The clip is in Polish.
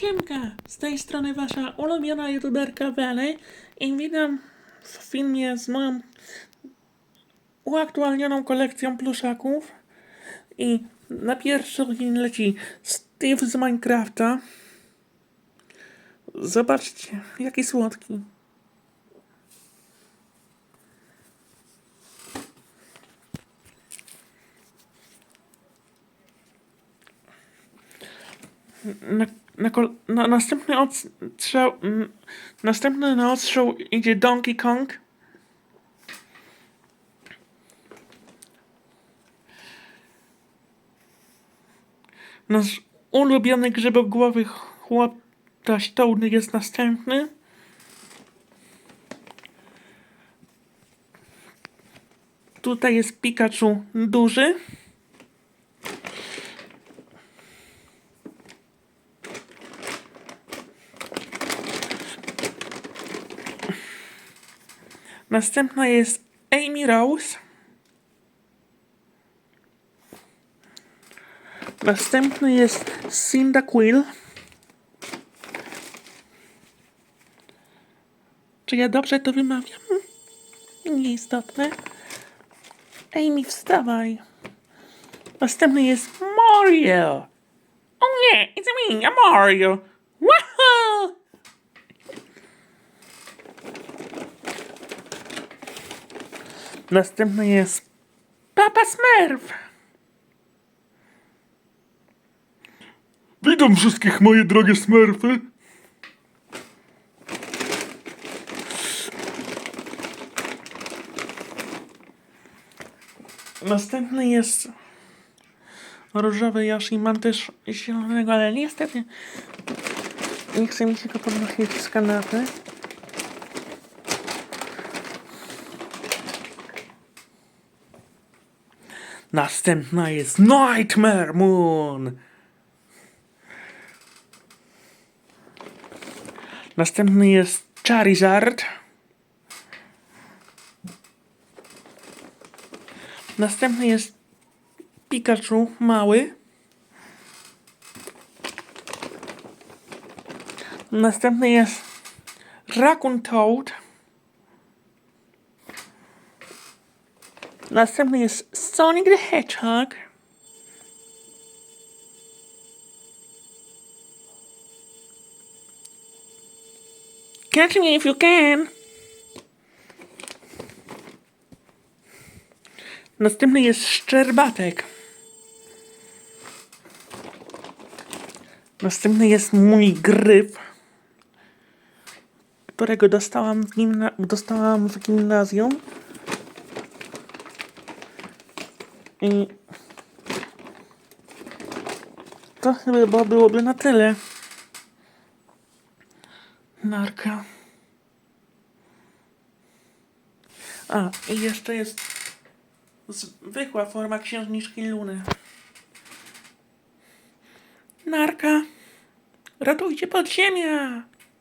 Siemka, z tej strony wasza ulubiona youtuberka Wele i witam w filmie z moją uaktualnioną kolekcją pluszaków i na pierwszy ogień leci Steve z Minecrafta. Zobaczcie, jaki słodki. Na, na, na następny odstrzał, następny na odstrzał idzie Donkey Kong. Nasz ulubiony grzybogłowy chłop taśtołny jest następny. Tutaj jest Pikachu duży. Następna jest Amy Rose. Następny jest Cyndaquil. Czy ja dobrze to wymawiam? Nieistotne. Amy, wstawaj. Następny jest Mario. Oh yeah, it's me, I'm Mario. Następny jest Papa Smurf. Witam wszystkich, moje drogie smerfy. Następny jest różowy Yoshi. Mam też zielonego, ale niestety nie chce mi się go podnosić z kanapy. Następna jest Nightmare Moon. Następny jest Charizard. Następny jest Pikachu mały. Następny jest Raccoon Toad. Następny jest Sonic the Hedgehog. Catch me if you can. Następny jest Szczerbatek. Następny jest mój gryf, którego dostałam w, gimna- dostałam w gimnazjum. I to chyba byłoby na tyle. Narka. A, i jeszcze jest zwykła forma księżniczki Luny. Narka. Ratujcie podziemia!